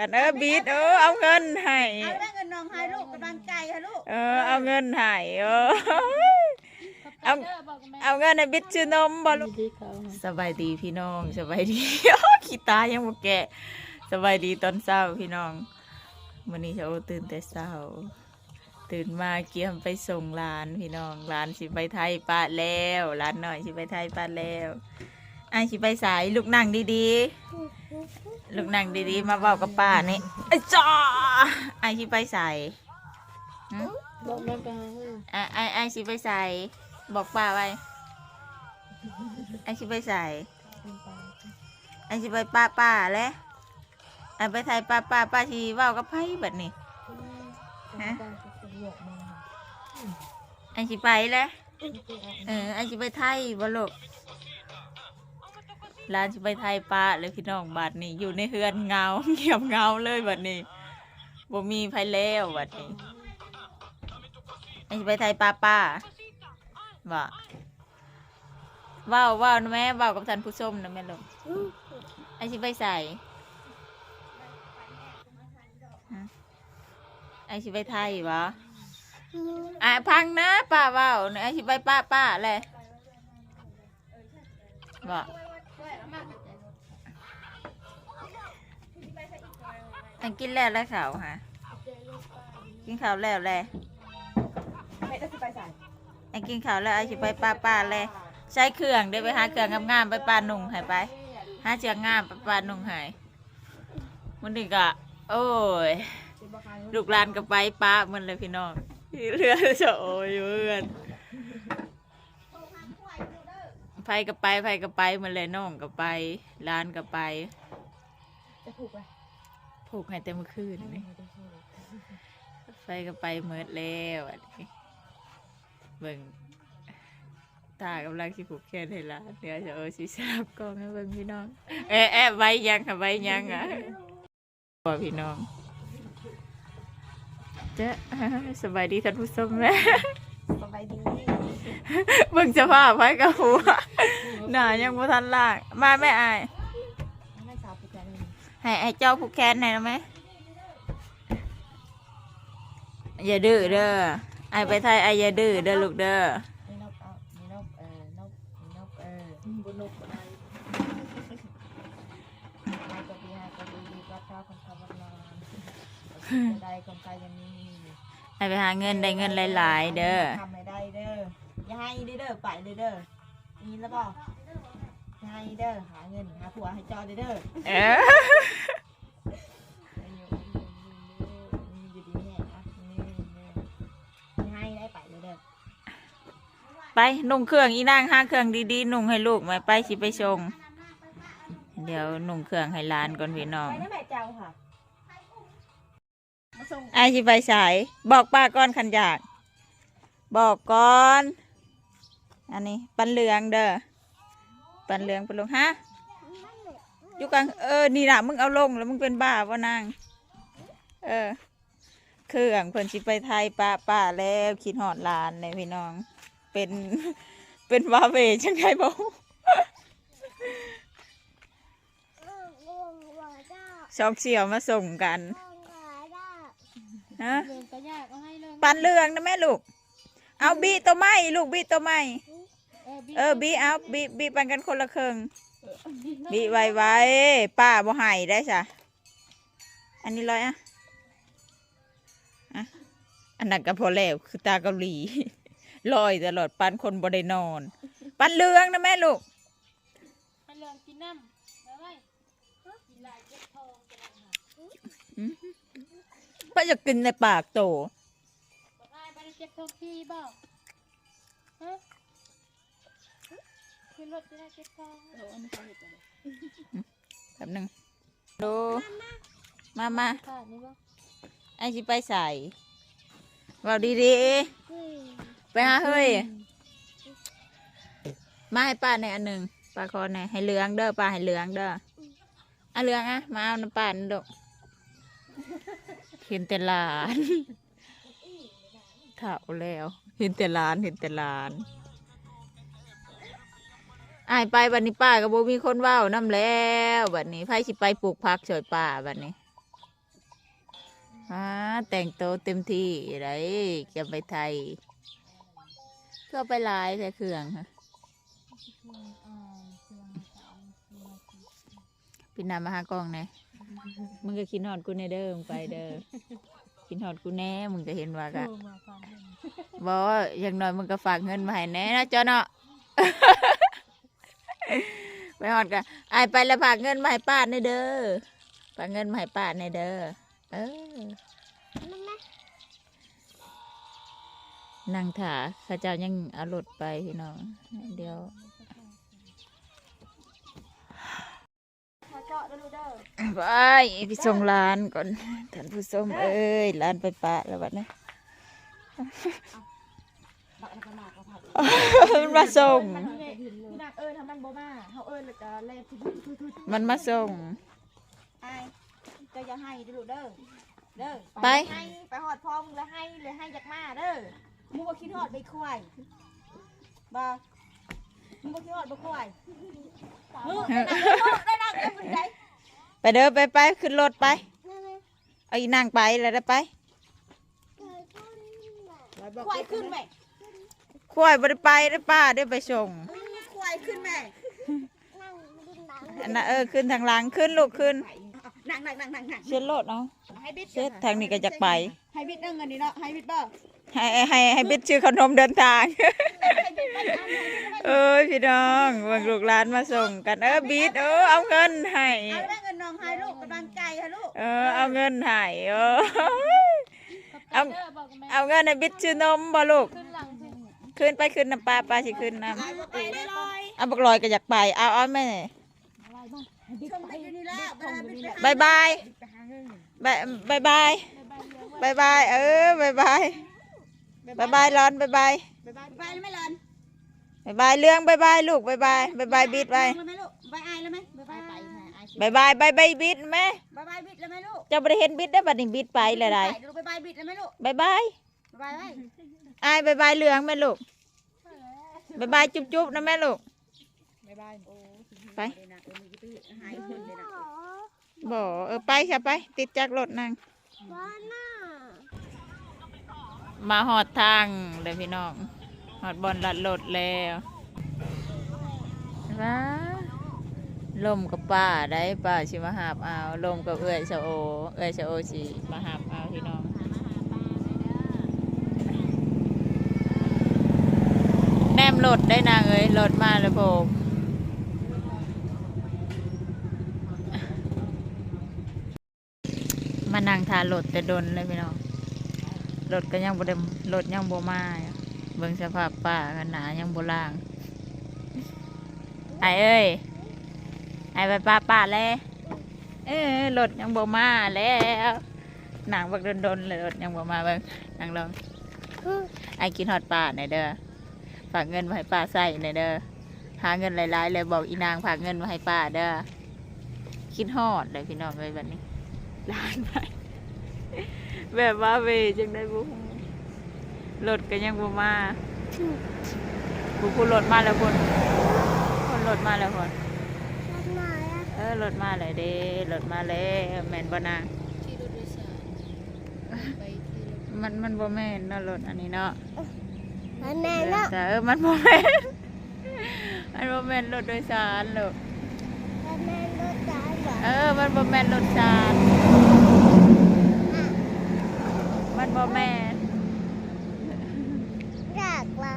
กันเออบีดเออเอาเงินให้เอาได้เงินน้องให้ลูกกำลังใจให้ลูกเออเอาเงินให้เออเอาเอาเงินในบิดชื่อนมบ่ลูกสบายดีพี่น้องสบายดีโอ้ขี้ตายังบ่แกะสบายดีตอนเช้าพี่น้องวันนี้เช้าตื่นแต่เช้าตื่นมาเกี่ยมไปส่งหลานพี่น้องหลานสิไปไทยป้าแล้วหลานหน่อยสิไปไทยป้าแล้วไอายสิไปสายลูกนั่งดีๆ ลูกนั่งดีๆ มาเว้ากับป้านี่ไอ้จ้าไอายสิไปสายหึบอกแม่ไปหาเฮ้ยไอไอไอายสิไปสายบอกป้าไว้ ไอายสิไปสายไอายสิไปป้าป้าแล้วไอายไปไทยป้าป้าป้าสิเว้ากับไผบัดนี้ ฮะ ไอายสิไปแล้วเออ ไอสิไปไทยบ่ลูก ร้านสิไปไทยปะเลยพี่น้องบัดนี้ อยู่ในเฮือนเงาเงียบเงาเลยบัดนี้บ่มีไผแล้วบัดนี้ไอสิไปไทยปะป้าบ่เว้าเว้านะแม่ว้าวกับท่านผู้ชมนะแม่ลูกไอสิไปใส่ไอสิไปไทยบ่อะพังนะป้าว่าเนี่ยสิไปป้าป้าเลยบอ อันกินแล้วแล้วเขาวฮะกินข้าวแล้วเลยไม่ได้สิไปใส่อันกินข้าวแล้วไอ้สิไปป้าป้าเลยใช้เครื่องเดี๋ยวไปหาเครื่องงามๆไปป้านุ่งให้ไปหาเชือกงามไปป้านุ่งให้มันนี่ก็โอ้ยลูกหลานก็ไปป้ามันเลยพี่น้องเรือจะโอ้ยเพื่อนไผก็ไปไผก็ไปมันเลยน้องก็ไปร้านก็ไปจะผูกไป ผูกให้เต็มอคืนนี่ไฟก็ไปเมิดแล้วอันนี้เบิ่งตากำลังสิผูกแขนให้ร้านเดี๋ยวจะเอาสิสลับกล้องให้เบิ่งพี่น้องเอ๊ะเอ๊ะไว้ยังค่ะไว้ยังอะบอกพี่น้องเจ๊สบายดีท่านผู้ชมแม่สบายดีเบิ่งสภาพไว้กับหัวหน้ายังบ่ทันล่างมาแม่อาย ให้ไอ้เจ้าผูกแขนให้นะไหมอย่าดื้อเด้อไอไปไทยไออย่าดื้อเด้อลูกเด้อมีนกเอามีนกเออนกมีนกเออบนนกอะไรให้กบีให้กบีดีก็เท้าคนขับรถนอนใดคนไกลยังมีไอไปหาเงินได้เงินหลาย ๆ เด้อทำไม่ได้เด้ออย่าให้เด้อเด้อไปเด้อเด้อมีแล้วบ่อย่า ให้เด้อหาเงินหาผัวให้จอเด้อเด้อเออมีอยู่ดีแน่อะนี่นี่อย่าให้ได้ไปเด้อเด้อไปนุ่งเครื่องอีนางห้าเครื่องดีๆนุ่งให้ลูกมาไปสิไปชงเดี๋ยวนุ่งเครื่องให้หลานก่อนพี่น้องไปนะแม่เจ้าค่ะมาส่งไอสิไปสายบอกป้าก่อนขันอยาก บอกก่อน อันนี้ปันเหลืองเด้อ ปันเหลืองปันลงฮะอยู่กลางเออนี่นะมึงเอาลงแล้วมึงเป็นบ้าว่านาง เออเครื่องเพิ่นสิไปไทยป้าป้าแล้วคิดหอดลานเลยพี่น้อง เป็นเป็นวาเวจังไงบ่สองเสี่ยวมาส่งกันฮะปันเหลืองนะแม่ลูก เอาบีตัวไม้ลูกบีตัวไม้ เออบีเออบีเอาบีบีปันกันคนละครึ่งบีไว้ไว้ป้าบ่ให้ได้จ้ะอันนี้ร้อยอะอะอันนั้นก็พอแล้วคือตาเกาหลีลอยตลอดปันคนบ่ได้นอน ปันเหลืองนะแม่ลูกให้เรื่องกินน้ำเอาไว้กินหลายเจ็บท้องจะได้หาป้าจะกินในปากโตบอกให้ไปเจ็บท้องที่บ่ฮะ ขึ้นรถจะได้เจ็บท้องเอออันนี้เขาเห็นอะไรแป๊บหนึงดูมามาค่ะนี่บ่ไอสิไปใส่เว่าดีๆไปหาเฮ้ย มาให้ป้าในอยอันหนึ่งป้าขอในอยให้เหลืองเด้อป้าให้เหลืองเด้ออะเหลืองอะมาเอาน้ำป้าหนดอกเห็นแต่หลานเถ่าแล้ว เห็นแต่หลานเห็นแต่หลาน อายไปบัดนี้ป้ากับโบมีคนเว้าน้ำแล้วบัดนี้ไพ่สิไปปลูกพักช่วยป้าบัดนี้อ่าแต่งตัวเต็มที่ไรเก็บไปไทยก็ไปหลายแต่เครื่องค่ะพี่นำมาหากล้องแหน่มึงก็คิดฮอดกูในเด้อมึงไปเด้อคิดฮอดกูแน่มึงก็เห็นว่ากะมาฟังเรื่องบอกว่าอย่างน้อยมึงก็ฝากเงินมาให้แน่นะจอเนาะ ไปฮอดกันไอไปแล้วฝากเงินมาให้ป้าในเด้อฝากเงินมาให้ป้าในเด้อเออนั่งถาข้าเจ้ายังเอารถไปพี่น้องเดี๋ยวไปพี่ส่งร้านก่อนท่านผู้ชมเอ้ยร้านไปปะแล้วบัดนี้ มาก็ผัดมันมาส่ง พี่นักเอิญทำมันบ่มาเฮาเอิญแล้วก็แลบทุทุมันมาส่ง ไอ้เจะอย่าให้เด้อลูกเด้อเด้อไป ให้ไปหอดพ่อมึงแล้วให้เลยให้จากมาเด้อมึงบ่คิดฮอดไปควายบ่มึงบ่คิดฮอดไปควายมึงได้นั่งได้นั่งได้มึงได้ไปเด้อไปไปขึ้นรถไป เอาอีนางไปแล้วได้ไป ควายขึ้นแม่ ควายบ่ได้ไปได้อป้าได้ไปส่งควายขึ้นแม่อันน่ะเออขึ้นทางหลังขึ้นลูกขึ้นนั่งนั่งนั่งนั่งนั่งเช็ดรถเอาให้บิดเช็ดทางนี้ก็จะไปให้บิดเรื่องเงินนี่เนาะให้บิดบ่ให้ให้ให้บิดชื่อขนมเดินทาง เอ้ยพี่น้องเบิ่งลูกหลานมาส่งกันเออบิดเออเอาเงินให้เอาได้เงินน้องให้ลูกกำลังใจให้ลูกเออเอาเงินให้เออเอาเด้อบอกกับแม่เอาเงินให้บิดชื่อนมบ่ลูก ขึ้นหลังสิขึ้นไปขึ้นน้ำปลาปลาสิขึ้นน้ไปได้ลอยำเอาบักลอยก็อยากไปเอาเอาแม่ชมไปอยู่นี่แล้วไปหาบิดบายบายบายบายบายบายบายเออบายบายบายบายร้อนบายบายไปไปไปแล้วไม่เลินบายบายเรื่องบายบายลูกบายบายบายบายบิดไปแล้วไหมลูกไปอายแล้วไหมไปไปบายบายบายบายบิดแม่ไปไปบิดแล้วไหมลูกเจะไม่ได้เห็นบิดได้อบัดนี้บิดไปเลยไรลูกไปไปบิดแล้วไหมลูกบายบาย ไปไป อายบายบายเรื่องแม่ลูกบายบายจุ๊บจุ๊บนะแม่ลูกไปไปโอ้ไปเลยไปบ่เออไปค่ะไป ติดจากรถนางมาหอดทางเลยพี่น้องหอดบอลลัดรถแล้วว้าลมกับป้าได้ป้าชิมาหาบเอาลมกับเอื้อยชะโอ เอื้อยชะโอสิมาหาบเอาพี่น้อง แนม รถได้นางเอ้ยรถมาแล้วผมมานั่งทานรถแต่ดนเลยพี่น้องรถก็ยังบ่ได้รถยังบ่มาเบิ่งสภาพป่ากันหนายังบ่ล่างไอเอ้ยไอไปป้าป่าแล้วเออรถยังบ่มาแล้วหนังบักดนๆเลยรถยังบ่มาเบิ่งนั่งลองไอกินฮอดป่าหน่อยเด้อ ฝากเงินมาให้ป้าใส่หน่อยเด้อหาเงินหลายๆเลยบอกอีนางฝากเงินมาให้ป้าเด้อคิดฮอดเลยพี่น้องเลยแบบนี้ล้านไปแบบว่าเวจังได้บุรถก็ยังบ่มาบุคุณรถมาแล้วคนคนรถมาแล้วคนเออรถมาเลยเด้รถมาแล้วแม่นบ่นางที่รถโดยสารไปที่รถมันมันบ่แม่นเนาะรถอันนี้เนาะ อันนั้นเนาะแต่เออมันโมเมนมันโมเมนรถโดยสารลูกอันนั้นรถจานบ่เออ มันโมเมนรถสารมันโมเมนยากละ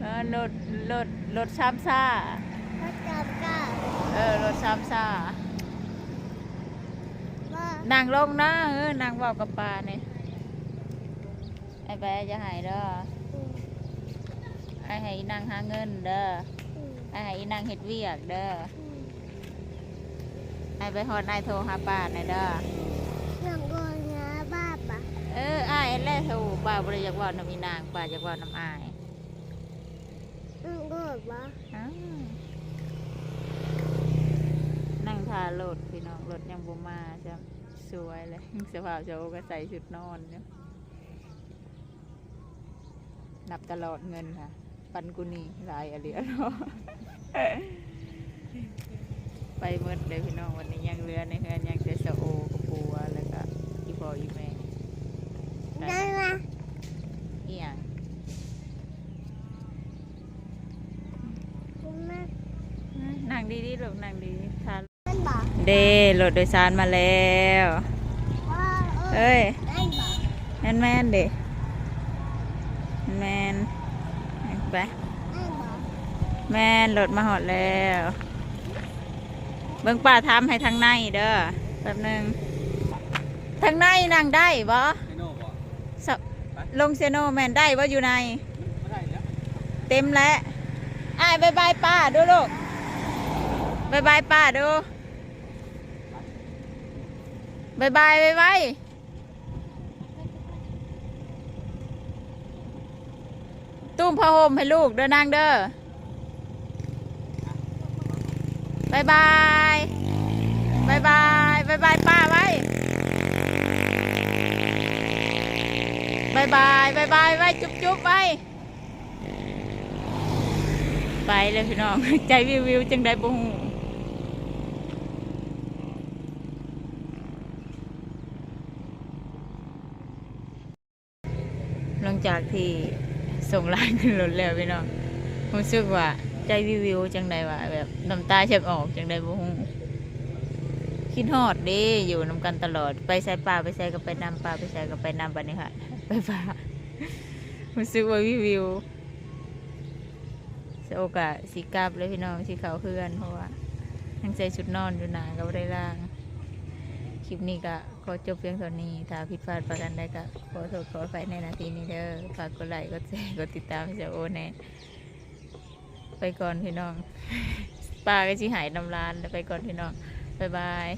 เออรถรถรถสามซ่ารถจำก็เออรถสามซ่าว่านั่งลงนะเออนั่งเว้ากับปลาเนี่ยไอ้แบะจะหายเด้อ ไอ้ให้อีนั่งหาเงินเด้อไอ้ให้อีนั่งเฮ็ดเวียกเด้อไอ้ไปฮอดไอ้โทรหาป้าหน่อยเด้อน้องก็งาบ้าปะเอออ้ายแล่โทรป้าบ่ได้อยากเว่าน้ำอีนางป้าอยากเว่าน้ำอ้ายน้องก็บ่อ้าวนั่งทารถพี่น้องรถยังบ่มาจะสวยเลยสภาพเจ้าก็ใส่ชุดนอนเนี่ยนับตลอดเงินค่ะ ปันกุนีลายอะไรเนาะไปเมื่อเลยพี่น้องวันนี้ยังเรือในเฮือนยังเจสโอกับปัวแล้วก็อีพออีแม่ได้ละเอียงนั่งดีดีลูนั่งดีทานเด้รถโดยสารมาแล้วเฮ้ยแมนแมนเด้แมน ไปได้บอกแมนรถมาหอดแล้ว เบิ่งป้าทำให้ทางในเด้อแป๊บหนึงทางในนั่งได้บ่ไม่โน่บอกสะลงเซโนแมนได้บ่อยู่ในไม่ได้แล้วเต็มแล้วอ้ายบายบายป้าดูลูกบายบายป้าดูบายบายบายบาย ตุ้มผ้าห่มให้ลูกเด้อนางเด้อบายบายบายบายบายบายป้าไว้บายบายบายบายไว้จุ๊บจุ๊บไว้ไปเลยพี่น้อง ใจวิววิวจังได้บุ้งหลังจากที่ ส่งไลน์ขึ้นรถแล้วพี่น้องรู้สึกว่าใจวิววิวจังไดว่าแบบน้ำตาเช็บออกจังได้บุ้งคิดฮอดเด้อยู่นำกันตลอดไปใส่ป่าไปใส่ก็ไปนำป่าไปใส่ก็ไปนำบัดนี้ค่ะ ไปป่ารู้สึกว่าวิววิวสโอกาสสีกลับเลยพี่น้องสีเขาวเพื่อนเพราะว่ายังใส่ชุดนอนอยู่หนาก็ได้ล่าง คลิปนี้ก็ ขอจบเพียงเท่านี้ ถ้าผิดพลาดประกันใดก็ขอโทษขอไปในนาทีนี้เด้อฝากกดไลค์กดแชร์กดติดตามเจ้าโอแน่ไปก่อนพี่น้องป้าก็ชิหายน้ำลานแล้วไปก่อนพี่น้องบ๊ายบาย